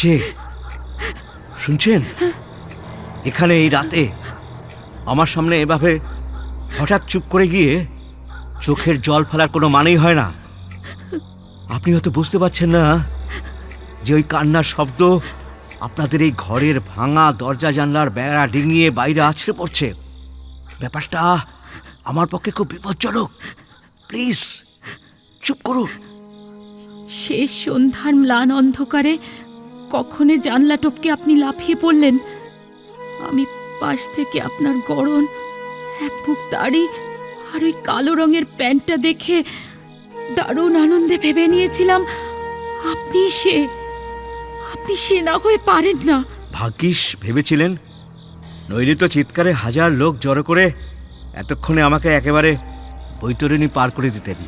যে, শুনছেন? এখানে এই রাতে আমার সামনে এভাবে হঠাৎ চুপ করে গিয়ে চোখের জল ফেলার কোনো মানেই হয় না। আপনি হয়তো বুঝতে পারছেন না যে ওই কান্নার শব্দ আপনাদের এই ঘরের ভাঙা দরজা জানলার বেড়া ডিঙিয়ে বাইরে আছড়ে পড়ছে। ব্যাপারটা আমার পক্ষে খুব বিপজ্জনক। প্লিজ, চুপ করুন। শেষ সন্ধ্যার ম্লান অন্ধকারে কখনে জানলা টপকে আপনি লাফিয়ে পড়লেন? আমি পাশ থেকে আপনার গড়ন, এক মুখ দাড়ি আর ওই কালো রঙের প্যান্টটা দেখে দারুণ আনন্দে ভেবে নিয়েছিলাম, আপনি সে আপনি সে না হয়ে পারেন না। ভাগ্যিস ভেবেছিলেন? নইলে তো চিৎকারে হাজার লোক জড়ো করে এতক্ষণে আমাকে একেবারে বৈতরণী পার করে দিতেন।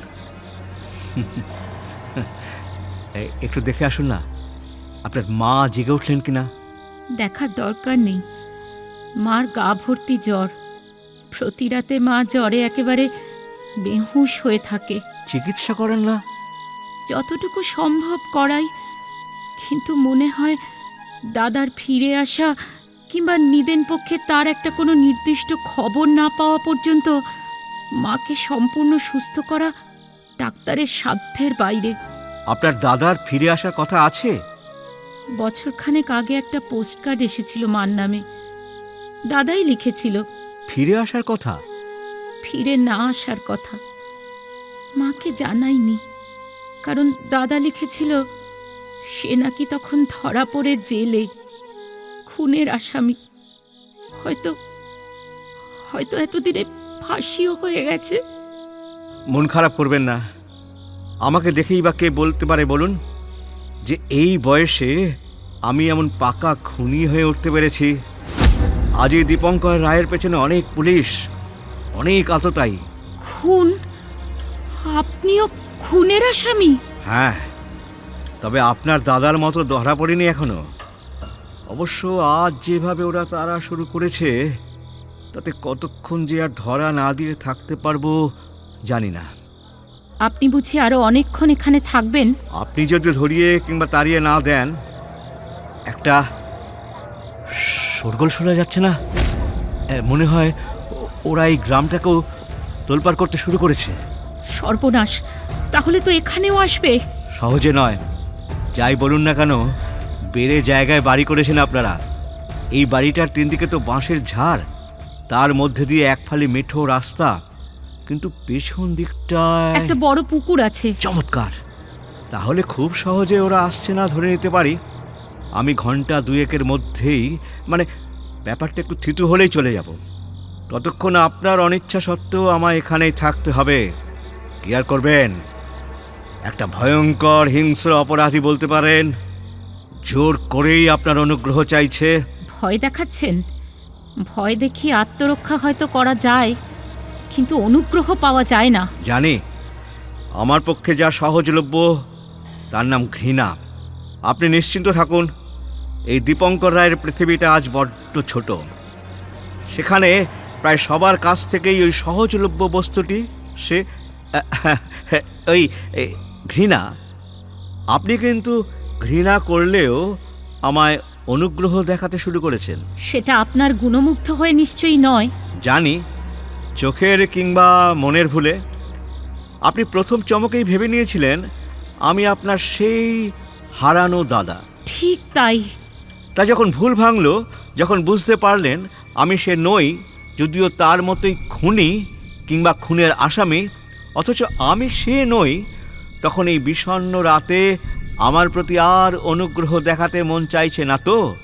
একটু দেখে আসুন না। আপনার মা জেগে উঠলেন কিনা? দেখার দরকার নেই। মার গা ভর্তি জ্বর। প্রতি রাতে মা জ্বরে একেবারে বেহুশ হয়ে থাকে। চিকিৎসা করেন না? যতটুকু সম্ভব করাই। কিন্তু মনে হয় দাদার ফিরে আসা কিংবা নিদেন পক্ষে তার একটা কোনো নির্দিষ্ট খবর না পাওয়া পর্যন্ত মাকে সম্পূর্ণ সুস্থ করা ডাক্তারের সাধ্যের বাইরে। আপনার দাদার ফিরে আসার কথা আছে? বছরখানেক আগে একটা পোস্টকার্ড এসেছিল মার নামে। দাদাই লিখেছিল ফিরে আসার কথা? ফিরে না আসার কথা। মাকে জানাইনি কারণ দাদা লিখেছিল সে নাকি তখন ধরা পড়ে জেলে খুনের আসামি। হয়তো হয়তো এতদিনে ফাঁসিও হয়ে গেছে। মন খারাপ করবেন না। আমাকে দেখেই বা কে বলতে পারে বলুন? যে এই বয়সে আমি এমন পাকা খুনি হয়ে উঠতে পেরেছি। আজই দীপঙ্কর রায়ের পেছনে অনেক পুলিশ অনেক আততাই খুন? আপনিও খুনের আসামি? হ্যাঁ তবে আপনার দাদার মতো ধরা পড়েনি এখনও। অবশ্য আজ যেভাবে ওরা তারা শুরু করেছে তাতে কতক্ষণ যে আর ধরা না দিয়ে থাকতে পারব জানি না। আপনি বুঝি আরও অনেকক্ষণ এখানে থাকবেন? আপনি যদি ধরিয়ে কিংবা তাড়িয়ে না দেন একটা সরগোল শোনা যাচ্ছে না? মনে হয় ওরা এই গ্রামটাকেও তোলপাড় করতে শুরু করেছে। সর্বনাশ। তাহলে তো এখানেও আসবে। সহজে নয়। যাই বলুন না কেন বেড়ে জায়গায় বাড়ি করেছেন আপনারা। এই বাড়িটার তিন দিকে তো বাঁশের ঝাড়। তার মধ্যে দিয়ে এক ফালি মেঠো রাস্তা। কিন্তু পেছন দিকটায় একটা বড় পুকুর আছে। চমৎকার। তাহলে খুব সহজে ওরা আসছে না ধরে নিতে পারি? আমি ঘণ্টা দুয়েকের মধ্যেই মানে ব্যাপারটা একটু থিতু হলেই চলে যাব। ততক্ষণ আপনার অনিচ্ছা সত্ত্বেও আমায় এখানেই থাকতে হবে। কি আর করবেন? একটা ভয়ঙ্কর হিংস্র অপরাধী বলতে পারেন জোর করেই আপনার অনুগ্রহ চাইছে। ভয় দেখাচ্ছেন? ভয় দেখি আত্মরক্ষা হয়তো করা যায়। কিন্তু অনুগ্রহ পাওয়া যায় না। জানি আমার পক্ষে যা সহজলভ্য তার নাম ঘৃণা। আপনি নিশ্চিন্ত থাকুন এই দীপঙ্কর রায়ের পৃথিবীটা আজ বড্ড ছোট। সেখানে প্রায় সবার কাছ থেকেই ওই সহজলভ্য বস্তুটি সে ওই ঘৃণা। আপনি কিন্তু ঘৃণা করলেও আমায় অনুগ্রহ দেখাতে শুরু করেছেন। সেটা আপনার গুণমুগ্ধ হয়ে নিশ্চয়ই নয়। জানি চোখের কিংবা মনের ভুলে আপনি প্রথম চমকেই ভেবে নিয়েছিলেন আমি আপনার সেই হারানো দাদা। ঠিক তাই। তা যখন ভুল ভাঙল যখন বুঝতে পারলেন আমি সে নই যদিও তার মতোই খুনি কিংবা খুনের আসামি অথচ আমি সে নই তখন এই বিষণ্ণ রাতে আমার প্রতি আর অনুগ্রহ দেখাতে মন চাইছে না তো?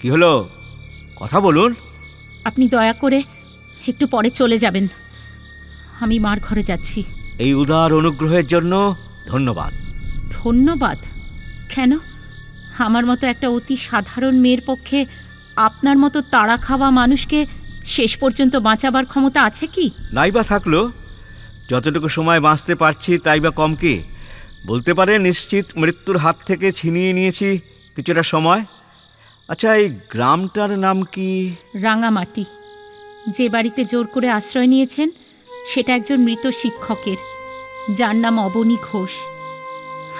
কি হলো? কথা বলুন। আপনি দয়া করে একটু পরে চলে যাবেন। আমি মার ঘরে যাচ্ছি। এই উদার অনুগ্রহের জন্য ধন্যবাদ। ধন্যবাদ? কেন? আমার মতো একটা অতি সাধারণ মেয়ের পক্ষে আপনার মতো তাড়া খাওয়া মানুষকে শেষ পর্যন্ত বাঁচাবার ক্ষমতা আছে কি? নাইবা থাকল। যতটুকু সময় বাঁচতে পারছি তাই বা কম কি? বলতে পারে নিশ্চিত মৃত্যুর হাত থেকে ছিনিয়ে নিয়েছি কিছুটা সময়। আচ্ছা এই গ্রামটার নাম কি? রাঙামাটি। যে বাড়িতে জোর করে আশ্রয় নিয়েছেন সেটা একজন মৃত শিক্ষকের। যার নাম অবনী ঘোষ।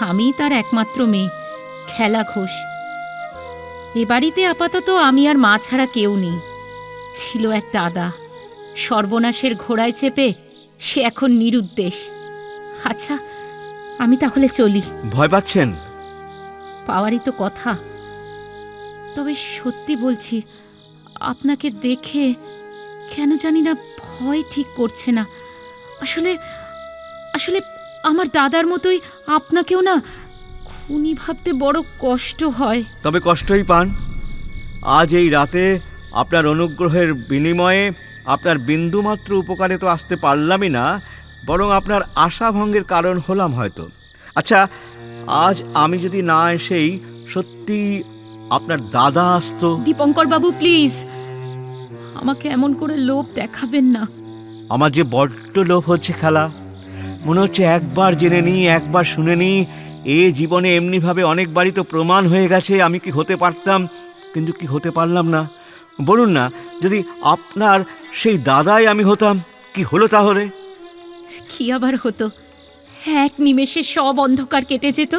আমি তার একমাত্র মেয়ে খেলা ঘোষ। এ বাড়িতে আপাতত আমি আর মা ছাড়া কেউ নেই। ছিল এক দাদা। সর্বনাশের ঘোড়ায় চেপে সে এখন নিরুদ্দেশ। আচ্ছা আমি তাহলে চলি। ভয় পাচ্ছেন? পাওয়ারই তো কথা। তবে সত্যি বলছি আপনাকে দেখে কেন জানি না ভয় ঠিক করছে না। আসলে আসলে আমার দাদার মতোই আপনাকেও না খুনি ভাবতে বড় কষ্ট হয়। তবে কষ্টই পান। আজ এই রাতে আপনার অনুগ্রহের বিনিময়ে আপনার বিন্দুমাত্র উপকারে তো আসতে পারলামই না বরং আপনার আশাভঙ্গের কারণ হলাম হয়তো। আচ্ছা আজ আমি যদি না এসেই সত্যি আপনার দাদা আসতো। দীপঙ্কর বাবু প্লিজ। আমাকে এমন করে লোভ দেখাবেন না। আমার যে বড্ড লোভ হচ্ছে খেলা। মনে হচ্ছে একবার জেনে নিই একবার শুনে নিই এ জীবনে এমনিভাবে অনেকবারই তো প্রমাণ হয়ে গেছে আমি কি হতে পারতাম? কিন্তু কি হতে পারলাম না। বলুন না যদি আপনার সেই দাদাই আমি হতাম কি হলো তাহলে? কি আবার হতো? এক নিমেষে সব অন্ধকার কেটে যেত।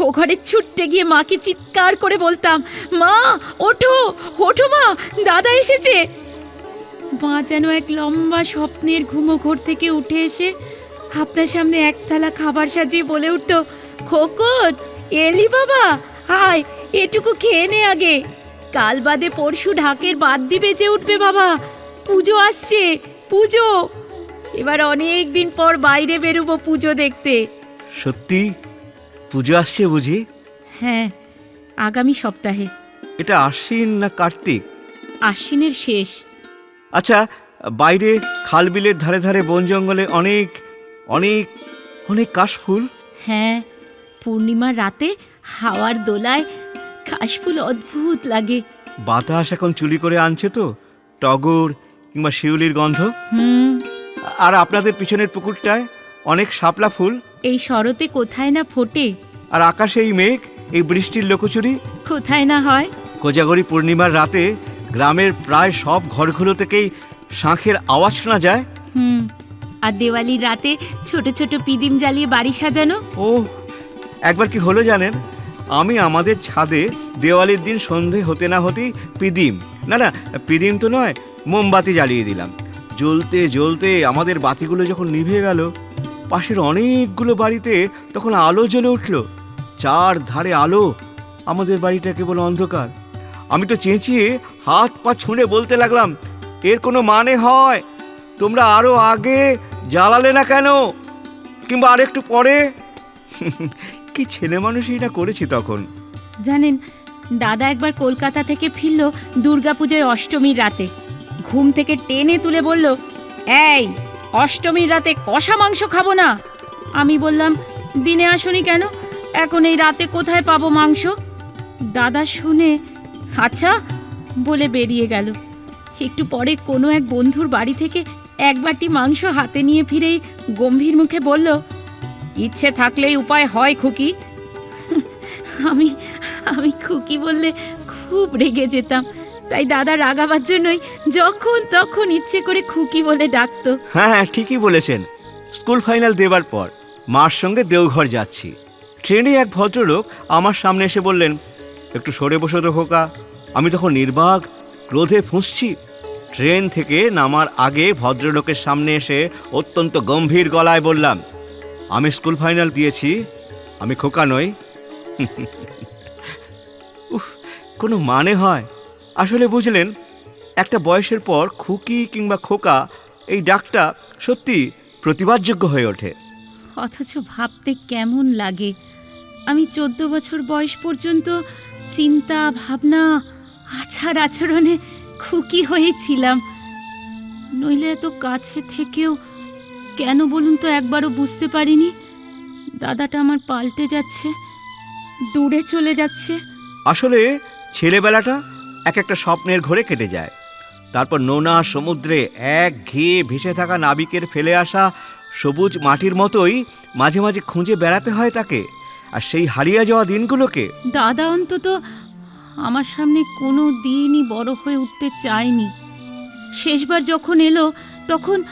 ও ঘরে ছুটতে গিয়ে মাকে চিৎকার করে বলতাম মা ওঠো ওঠো মা দাদা এসেছে। মা যেন এক লম্বা স্বপ্নের ঘুমো ঘর থেকে উঠে এসে আপনার সামনে এক থালা খাবার সাজিয়ে বলে উঠত খোকন এলি বাবা হায় এটুকু খেয়ে নে আগে। কাল বাদে পরশু ঢাকের বাদ দি বেজে উঠবে বাবা। পুজো আসছে পুজো! এবার অনেক দিন পর বাইরে বেরোবো পুজো দেখতে। সত্যি? পুজো আসছে বুঝি? হ্যাঁ আগামী সপ্তাহে। এটা আশ্বিন না কার্তিক? আশ্বিনের শেষ। আচ্ছা বাইরে খালবিলের ধারে ধারে বন জঙ্গলে অনেক অনেক অনেক কাশফুল? হ্যাঁ পূর্ণিমার রাতে হাওয়ার দোলায় কাশফুল অদ্ভুত লাগে। বাতাস এখন চুরি করে আনছে তো টগর কিংবা শিউলির গন্ধ। হুম। আর আপনাদের পিছনের পুকুরটায় অনেক শাপলা ফুল। এই শরতে কোথায় না ফোটে? আর আকাশে এই মেঘ এই বৃষ্টির লোকচুরি। কোথায় না হয়? কোজাগরি পূর্ণিমার রাতে গ্রামের প্রায় সব ঘরগুলো থেকেই শাঁখের আওয়াজ শোনা যায়। হুম আর দেওয়ালির রাতে ছোট ছোট পিদিম জ্বালিয়ে বাড়ি সাজানো। ও একবার কি হলো জানেন? আমি আমাদের ছাদে দেওয়ালির দিন সন্ধে হতে না হতেই পিদিম না না পিদিম তো নয় মোমবাতি জ্বালিয়ে দিলাম। জ্বলতে জ্বলতে আমাদের বাতিগুলো যখন নিভে গেল পাশের অনেকগুলো বাড়িতে তখন আলো জ্বলে উঠল। চার ধারে আলো আমাদের বাড়িটা কেবল অন্ধকার। আমি তো চেঁচিয়ে হাত পা ছুঁড়ে বলতে লাগলাম, এর কোনো মানে হয়? তোমরা আরও আগে জ্বালালে না কেন? কিংবা আরেকটু পরে? কি ছেলে মানুষই না করেছি তখন। জানেন, দাদা একবার কলকাতা থেকে ফিরল দুর্গাপুজোয় অষ্টমীর রাতে। ঘুম থেকে টেনে তুলে বলল, এই, অষ্টমীর রাতে কষা মাংস খাব না? আমি বললাম, দিনে আসুনি কেন? এখন এই রাতে কোথায় পাবো মাংস? দাদা শুনে আচ্ছা বলে বেরিয়ে গেল। একটু পরে কোনো এক বন্ধুর বাড়ি থেকে এক বাটি মাংস হাতে নিয়ে ফিরেই গম্ভীর মুখে বলল, ইচ্ছে থাকলেই উপায় হয় খুকি। আমি আমি খুকি বললে খুব রেগে যেতাম। তাই দাদা রাগাবার জন্যই যখন তখন ইচ্ছে করে খুকি বলে ডাকতো। হ্যাঁ হ্যাঁ ঠিকই বলেছেন। স্কুল ফাইনাল দেবার পর মার সঙ্গে দেওঘর যাচ্ছি। ট্রেনে এক ভদ্রলোক আমার সামনে এসে বললেন একটু সরে বসো তো খোকা আমি তখন নির্বাক ক্রোধে ফুঁসছি, ট্রেন থেকে নামার আগে ভদ্রলোকের সামনে এসে অত্যন্ত গম্ভীর গলায় বললাম, আমি স্কুল ফাইনাল দিয়েছি, আমি খোকা নই। কোনো মানে হয়। আসলে বুঝলেন, একটা বয়সের পর খুকি কিংবা খোকা, এই ডাকটা সত্যি প্রতিবাদযোগ্য হয়ে ওঠে। অথচ ভাবতে কেমন লাগে। আমি চোদ্দ বছর বয়স পর্যন্ত চিন্তা, ভাবনা আচার আচরণে খুকি হয়েছিলাম। নইলে এত কাছে থেকেও কেন বলুন তো একবারও বুঝতে পারিনি? দাদাটা আমার পাল্টে যাচ্ছে, দূরে চলে যাচ্ছে। আসলে ছেলেবেলাটা এক একটা স্বপ্নের ঘরে কেটে যায়। তারপর নোনা, সমুদ্রে এক ঘিয়ে ভেসে থাকা নাবিকের ফেলে আসা সবুজ মাটির মতোই মাঝে মাঝে খুঁজে বেড়াতে হয় তাকে। আর সেই হারিয়ে যাওয়া দিনগুলোকে? দাদা, অন্তত আমার সামনে কোনো দিনই বড় হয়ে উঠতে চায়নি। শেষবার যখন এলো, তখন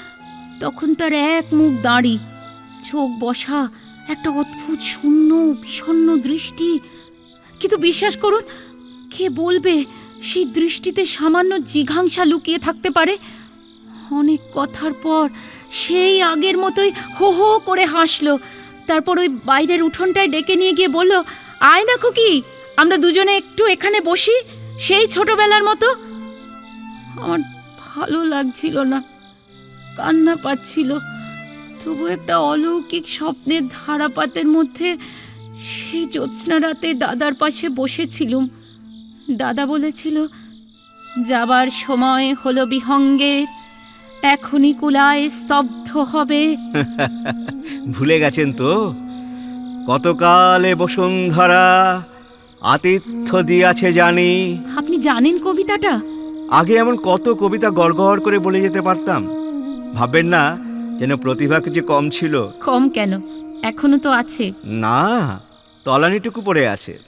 তখন তার এক মুখ দাঁড়ি, চোখ বসা, একটা অদ্ভুত শূন্য বিষণ্ণ দৃষ্টি। কিন্তু বিশ্বাস করুন, কে বলবে সেই দৃষ্টিতে সামান্য জিঘাংসা লুকিয়ে থাকতে পারে? অনেক কথার পর সেই আগের মতোই হো হো করে হাসলো। তারপর ওই বাইরের উঠোনটায় ডেকে নিয়ে গিয়ে বলল, আয় না খুকি, আমরা দুজনে একটু এখানে বসি, সেই ছোটবেলার মতো। আমার ভালো লাগছিল না, কান্না পাচ্ছিল, তবু একটা অলৌকিক স্বপ্নের ধারাপাতের মধ্যে সেই জ্যোৎস্না রাতে দাদার পাশে বসেছিলুম। দাদা বলেছিল, যাবার সময় হলো বিহঙ্গের এখনই কুলায় স্তব্ধ হবে। ভুলে গেছেন তো? কতকালে বসুন্ধরা আতিথ্য দিয়াছে জানি। আপনি জানেন কবিতাটা? আগে এমন কত কবিতা গড়গড় করে বলে যেতে পারতাম। ভাববেন না যেন প্রতিভা কিছু কম ছিল। কম কেন? এখনও তো আছে। না তলানিটুকু পড়ে আছে।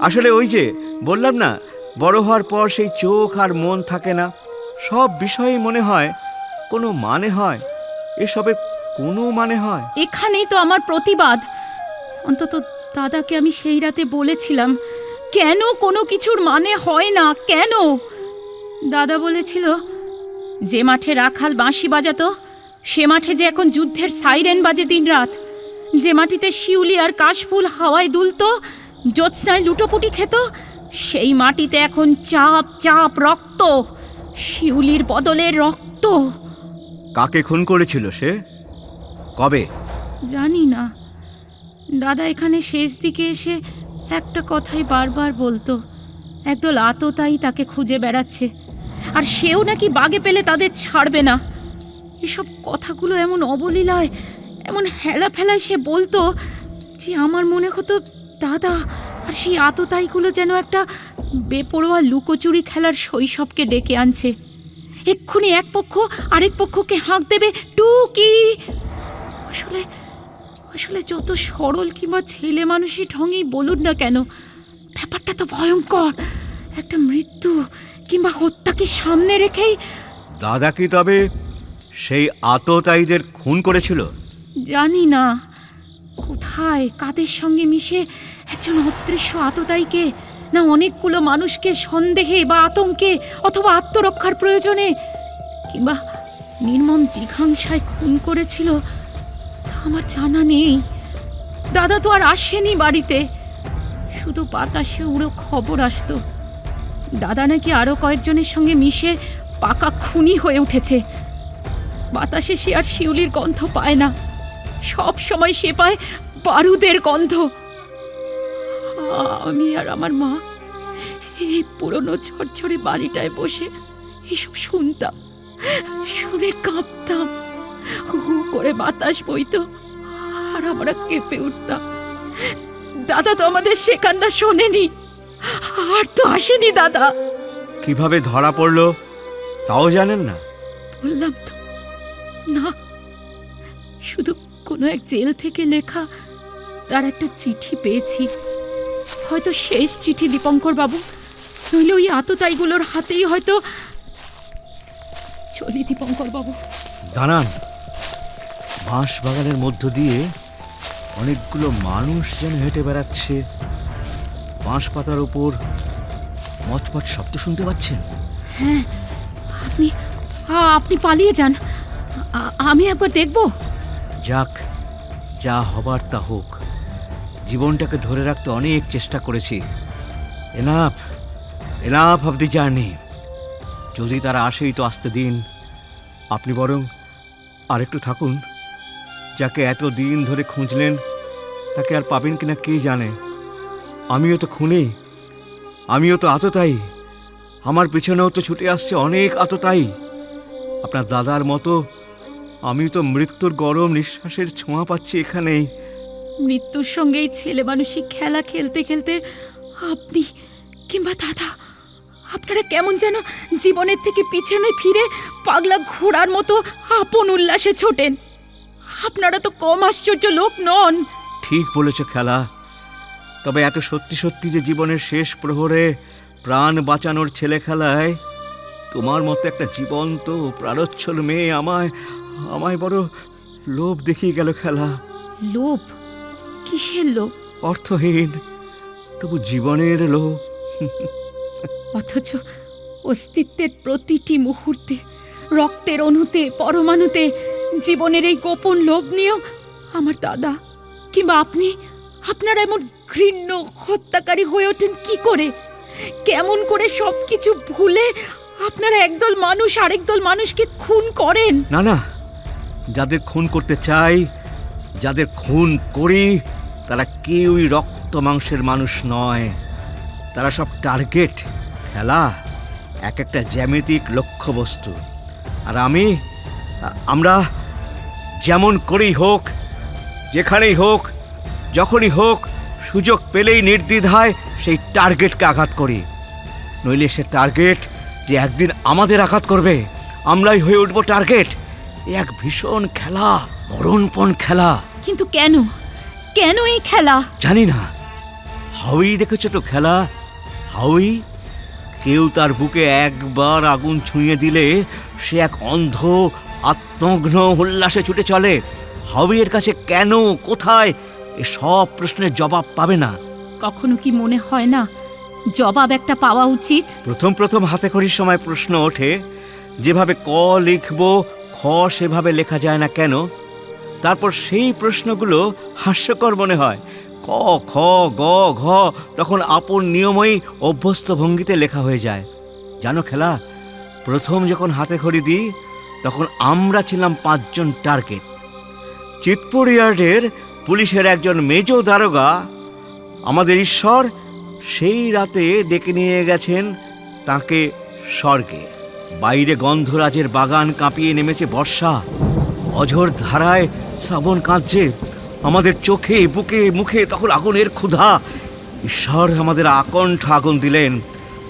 আসলে ওই যে বললাম না বড় হওয়ার পর সেই চোখ আর মন থাকে না। সব বিষয়ই মনে হয় কোনো মানে হয়? এসবের কোনো মানে হয়? এখানেই তো আমার প্রতিবাদ। অন্তত দাদাকে আমি সেই রাতে বলেছিলাম, কেন কোনো কিছুর মানে হয় না? কেন? দাদা বলেছিল, যে মাঠে রাখাল বাঁশি বাজাতো, সে মাঠে যে এখন যুদ্ধের সাইরেন বাজে দিন রাত যে মাটিতে শিউলি আর কাশফুল হাওয়ায় দুলতো, জ্যোৎস্নায় লুটোপুটি খেত, সেই মাটিতে এখন চাপ চাপ রক্ত, শিউলির বদলে রক্ত। কাকে খুন করেছিল সে? কবে? জানি না। দাদা এখানে শেষ দিকে এসে একটা কথাই বারবার বলতো। একদল আততাই তাকে খুঁজে বেড়াচ্ছে। আর সেও নাকি বাগে পেলে তাদের ছাড়বে না। এসব কথাগুলো এমন অবলীলায়, এমন হেলা ফেলায় সে বলতো যে আমার মনে হতো দাদা আর সেই আততাইগুলো যেন একটা বেপরোয়া লুকোচুরি খেলার শৈশবকে ডেকে আনছে। এক্ষুনি এক পক্ষ আরেক পক্ষকে হাঁক দেবে টুকি। আসলে আসলে যত সরল কিংবা ছেলে মানুষই ঢঙেই বলুন না কেন ব্যাপারটা তো ভয়ঙ্কর। একটা মৃত্যু কিংবা হত্যাকে সামনে রেখেই দাদা কি তবে সেই আততায়ীদের খুন করেছিল? জানি না। কোথায় কাদের সঙ্গে মিশে একজন অদৃশ্য আততাইকে না অনেকগুলো মানুষকে সন্দেহে বা আতঙ্কে অথবা আত্মরক্ষার প্রয়োজনে কিংবা নির্মম জিঘাংসায় খুন করেছিল, তা আমার জানা নেই। দাদা তো আর আসেনি বাড়িতে। শুধু বাতাসে উড়ো খবর আসতো। দাদা নাকি আরও কয়েকজনের সঙ্গে মিশে পাকা খুনি হয়ে উঠেছে। বাতাসে সে আর শিউলির গন্ধ পায় না। সব সময় সে পায় বারুদের গন্ধ। আমি আর আমার মা এই পুরনো ঝরঝরে বাড়িটায় বসে এসব শুনতাম শুনে কাঁপতাম হু হু করে বাতাস বইতো আর আমরা কেঁপে উঠতাম। দাদা তো আমাদের সে কান্না শোনেনি আর তো আসেনি দাদা। কীভাবে ধরা পড়ল তাও জানেন না? বললাম তো না শুধু কোনো এক জেল থেকে লেখা তার একটা চিঠি পেয়েছি। হয়তো শেষ চিঠি দীপঙ্কর বাবু। নইলে ওই আততাইগুলোর হাতেই হয়তো চলি দীপঙ্কর বাবু। দাঁড়ান। বাঁশ বাগানের মধ্য দিয়ে অনেকগুলো মানুষ যেন হেঁটে বেড়াচ্ছে। বাঁশ পাতার উপর মচমচ শব্দ শুনতে পাচ্ছেন? হ্যাঁ আপনি আপনি পালিয়ে যান। আমি একবার দেখব। যাক যা হবার তা হোক। জীবনটাকে ধরে রাখতে অনেক চেষ্টা করেছি। Enough enough of the journey যদি তারা আসেই তো আসতে দিন। আপনি বরং আরেকটু থাকুন। যাকে এত দিন ধরে খুঁজলেন, তাকে আর পাবেন কিনা কে জানে? আমিও তো খুনি। আমিও তো আততাই আমার পিছনেও তো ছুটে আসছে অনেক আততাই আপনার দাদার মতো আমি তো মৃত্যুর গরম নিঃশ্বাসের ছোঁয়া পাচ্ছি এখানেই। মৃত্যুর সঙ্গেই ছেলে মানুষই খেলা খেলতে খেলতে আপনি কিংবা দাদা আপনারা কেমন যেন জীবনের থেকে পিছনে ফিরে পাগলা ঘোড়ার মতো আপন উল্লাসে ছোটেন। আপনারা তো কম আশ্চর্য লোক নন। ঠিক বলেছ খেলা। তবে এত সত্যি সত্যি যে জীবনের শেষ প্রহরে প্রাণ বাঁচানোর ছেলে খেলায় তোমার মতো একটা জীবন্ত প্রাণোচ্ছল মেয়ে আমায় আমায় বড় লোভ দেখিয়ে গেল খেলা। লোভ? কিসের লোভ অর্থহীন। তবু জীবনের লোভ। অথচ অস্তিত্বের প্রতিটি মুহূর্তে রক্তের অণুতে পরমাণুতে জীবনের এই গোপন লোভ নিয়েও আমার দাদা কিংবা আপনি আপনারা এমন ঘৃণ্য হত্যাকারী হয়ে ওঠেন কি করে? কেমন করে সব কিছু ভুলে আপনারা একদল মানুষ আরেক দল মানুষকে খুন করেন? না না। যাদের খুন করতে চাই যাদের খুন করি তারা কেউই রক্ত মাংসের মানুষ নয়। তারা সব টার্গেট, খেলা, এক একটা জ্যামিতিক লক্ষ্যবস্তু। আর আমি, আমরা যেমন করেই হোক, যেখানেই হোক, যখনই হোক, সুযোগ পেলেই নির্দ্বিধায় সেই টার্গেটকে আঘাত করি। নইলে সে টার্গেট যে একদিন আমাদের আঘাত করবে, আমরাই হয়ে উঠব টার্গেট। এক ভীষণ খেলা, মরণপণ খেলা। কিন্তু কেন? কেন এই খেলা? জানি না। হাউই দেখেছ তো খেলা? হাউই কেউ তার বুকে একবার আগুন ছুঁয়ে দিলে সে এক অন্ধ আত্মঘ্ন উল্লাসে ছুটে চলে। হাউইয়ের কাছে কেন কোথায় এ সব প্রশ্নের জবাব পাবে না। কখনো কি মনে হয় না জবাব একটা পাওয়া উচিত? প্রথম প্রথম হাতে খড়ির সময় প্রশ্ন ওঠে যেভাবে ক লিখব খ সেভাবে লেখা যায় না কেন? তারপর সেই প্রশ্নগুলো হাস্যকর মনে হয়। ক, খ, গ, ঘ, তখন আপন নিয়মই অভ্যস্ত ভঙ্গিতে লেখা হয়ে যায়। জানো খেলা, প্রথম যখন হাতে খড়ি দিই, তখন আমরা ছিলাম পাঁচজন টার্গেট। চিতপুর ইয়ার্ডের পুলিশের একজন মেজো দারোগা আমাদের ঈশ্বর সেই রাতে ডেকে নিয়ে গেছেন তাকে স্বর্গে। বাইরে গন্ধরাজের বাগান কাঁপিয়ে নেমেছে বর্ষা। অঝোর ধারায় শ্রাবণ কাঁদছে। আমাদের চোখে, বুকে, মুখে তখন আগুনের ক্ষুধা। ঈশ্বর আমাদের আকণ্ঠ আগুন দিলেন।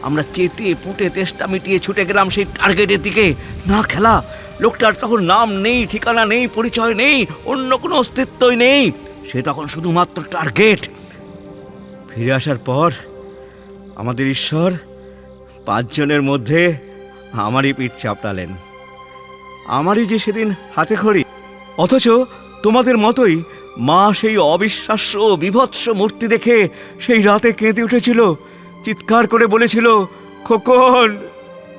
আমরা চেটে পুটে তেষ্টা মিটিয়ে ছুটে গেলাম সেই টার্গেটের দিকে। না খেলা, লোকটার তখন নাম নেই, ঠিকানা নেই, পরিচয় নেই, অন্য কোনো অস্তিত্বই নেই। সে তখন শুধুমাত্র টার্গেট ফিরে আসার পর আমাদের ঈশ্বর পাঁচজনের মধ্যে আমারই পিঠ চাপড়ালেন। আমারই যে সেদিন হাতে খড়ি। অথচ তোমাদের মতোই মা সেই অবিশ্বাস্য, বিভৎস মূর্তি দেখে সেই রাতে কেঁদে উঠেছিল। চিৎকার করে বলেছিল, খোকন,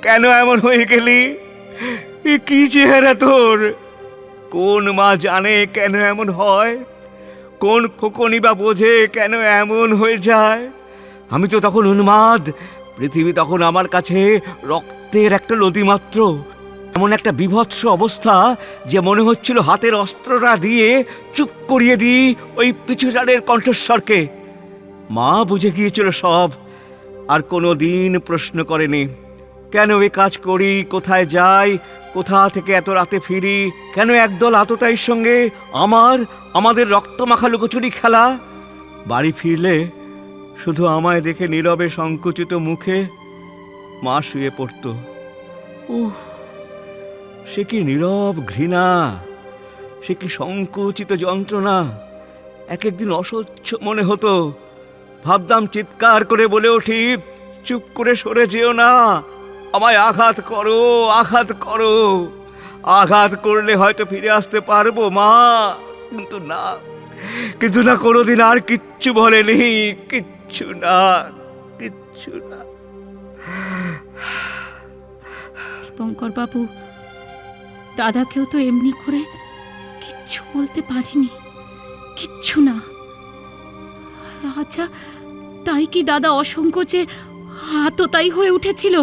কেন এমন হয়ে গেলি? এ কি চেহারা তোর? কোন মা জানে কেন এমন হয়? কোন খোকনই বা বোঝে কেন এমন হয়ে যায়? আমি তো তখন উন্মাদ, পৃথিবী তখন আমার কাছে রক্তের একটা নদী মাত্র এমন একটা বিভৎস অবস্থা যে মনে হচ্ছিল হাতের অস্ত্রটা দিয়ে চুপ করিয়ে দিই ওই পিছুটারের কণ্ঠস্বরকে। মা বুঝে গিয়েছিল সব, আর কোনো দিন প্রশ্ন করেনি, কেন এ কাজ করি? কোথায় যাই? কোথা থেকে এত রাতে ফিরি? কেন একদল আততায়ীর সঙ্গে আমার, আমাদের রক্ত মাখা লুকোচুরি খেলা? বাড়ি ফিরলে শুধু আমায় দেখে নীরবে সংকুচিত মুখে মা শুয়ে পড়ত। উহ সে কি নীরব ঘৃণা? সে কি সংকুচিত যন্ত্রণা? এক একদিন অসহ্য মনে হতো। ভাবতাম চিৎকার করে বলে উঠি চুপ করে সরে যেও না। আমায় আঘাত করো আঘাত করো। আঘাত করলে হয়তো ফিরে আসতে পারব, মা। কিন্তু না কিন্তু না, কোনোদিন আর কিচ্ছু বলেনি। কিচ্ছু না কিচ্ছু না। দীপঙ্কর বাবু দাদাকেও তো এমনি করে কিচ্ছু বলতে পারিনি। কিচ্ছু না। আচ্ছা তাই কি দাদা অসংকোচে আততাই হয়ে উঠেছিল?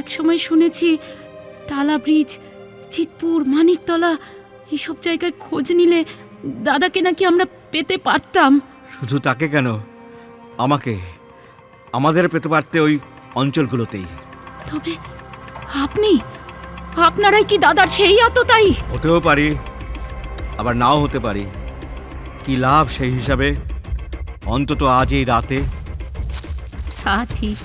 একসময় শুনেছি টালা ব্রিজ চিতপুর মানিকতলা এইসব জায়গায় খোঁজ নিলে দাদাকে নাকি আমরা পেতে পারতাম। শুধু তাকে কেন? আমাকে? আমাদের পেতে পারতে ওই অঞ্চলগুলোতেই। তবে আপনি আপনারাই কি দাদার সেই আততাই হতেও পারি আবার নাও হতে পারি। কি লাভ সেই হিসাবে? অন্তত আজ এই রাতে। তা ঠিক।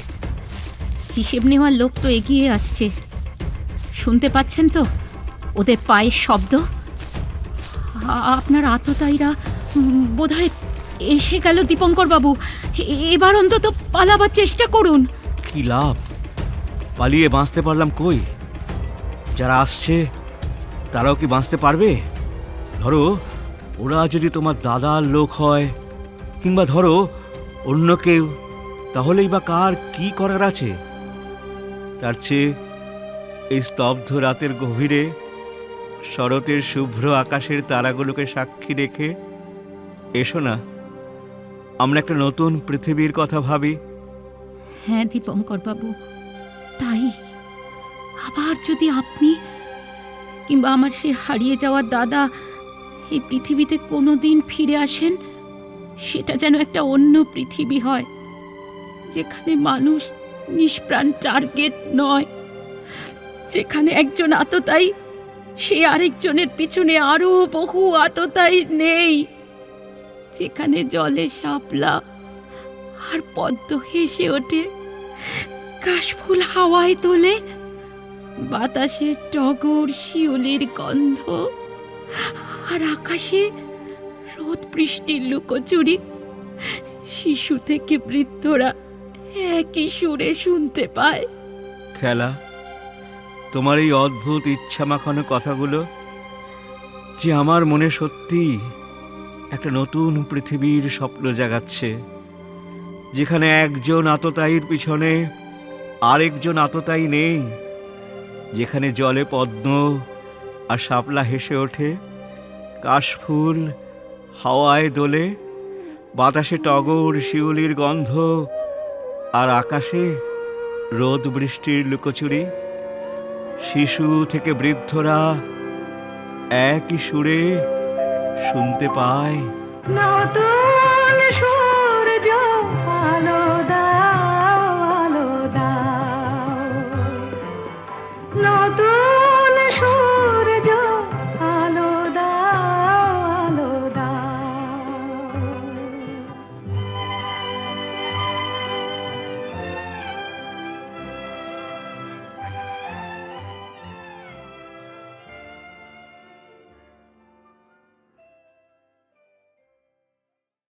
হিসেব নেওয়ার লোক তো এগিয়ে আসছে। শুনতে পাচ্ছেন তো? ওদের পায়ের শব্দ? আপনার আততায়ীরা উম, বোধহয় এসে গেল দীপঙ্কর বাবু এবার অন্তত পালাবার চেষ্টা করুন। কি লাভ? পালিয়ে বাঁচতে পারলাম কই? যারা আসছে, তারাও কি বাঁচতে পারবে? ধরো, ওরা যদি তোমার দাদার লোক হয়, কিংবা ধরো, অন্য কেউ, তাহলেই বা কার কি করার আছে? তার চেয়ে এই স্তব্ধ রাতের গভীরে, শরতের শুভ্র আকাশের তারাগুলোকে সাক্ষী রেখে, এসো না। আমরা একটা নতুন পৃথিবীর কথা ভাবি। হ্যাঁ দীপঙ্কর বাবু, তাই। আবার যদি আপনি কিংবা আমার সে হারিয়ে যাওয়া দাদা এই পৃথিবীতে কোনো দিন ফিরে আসেন, সেটা যেন একটা অন্য পৃথিবী হয়, যেখানে মানুষ নিষ্প্রাণ টার্গেট নয়, যেখানে একজন আততাই সে আরেকজনের পিছনে আরও বহু আততাই নেই, যেখানে জলে শাপলা আর পদ্ম হেসে ওঠে, কাশফুল হাওয়ায় তোলে। বাতাসে টগর, শিউলির গন্ধ, আর আকাশে রোদ বৃষ্টির লুকোচুরি। শিশু থেকে বৃদ্ধরা একই সুরে শুনতে পায়। খেলা, তোমার এই অদ্ভুত ইচ্ছা মাখানো কথাগুলো যে আমার মনে সত্যি একটা নতুন পৃথিবীর স্বপ্ন জাগাচ্ছে, যেখানে একজন আততায়ীর পিছনে আরেকজন আততায়ী নেই। যেখানে জলে পদ্ম আর শাপলা হেসে ওঠে, কাশফুল হাওয়ায় দোলে, বাতাসে টগর শিউলির গন্ধ আর আকাশে রোদ বৃষ্টির লুকোচুরি। শিশু থেকে বৃদ্ধরা একই সুরে শুনতে পায়।